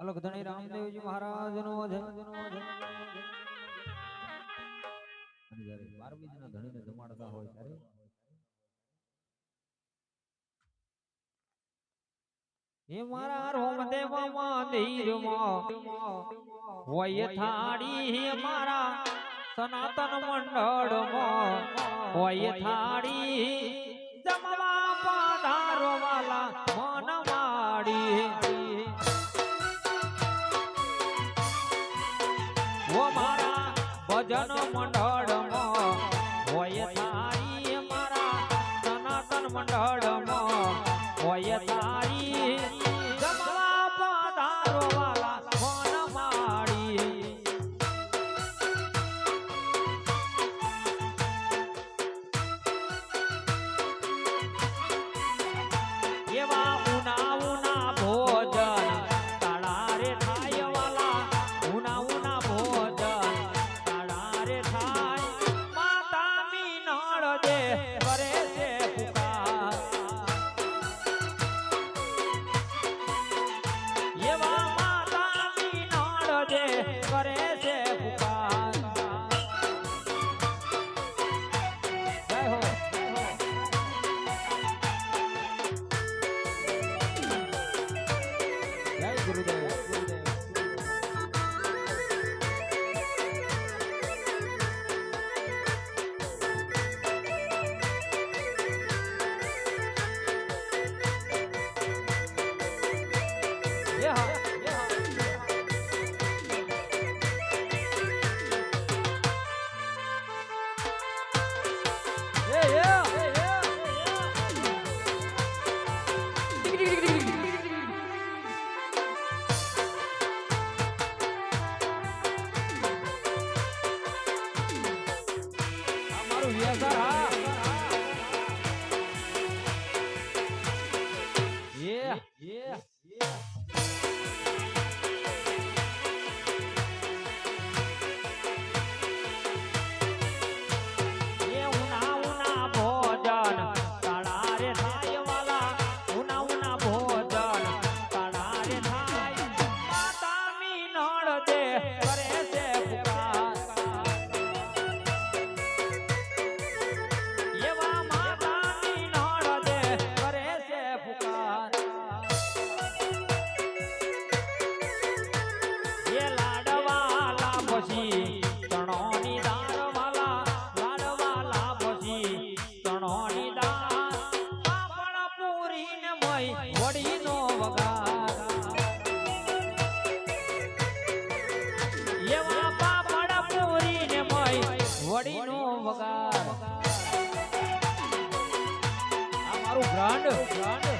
અલગધણી રામદેવજી મહારાજ નો જયારે બારમી ના ધણી ને જમાડતા હોય ત્યારે હે મારા રોમ દેવા મંદિરમાં હોય થાળી હે મારા સનાતન મંડળમાં હોય થાળી ભજન મંડળમાં હોય તારી મારા સનાતન મંડળ. Yes, I Rano. Rano.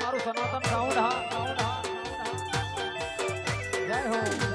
મારું સનાતન રાઉન્ડ હા રાઉન્ડ હા જય હો.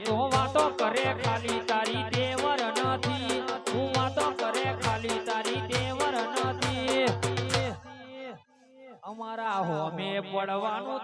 તું તો કરે ખાલી તારી દેવર નથી. તું વાતો કરે ખાલી તારી દેવર નથી. અમારા હોમે પડવાનું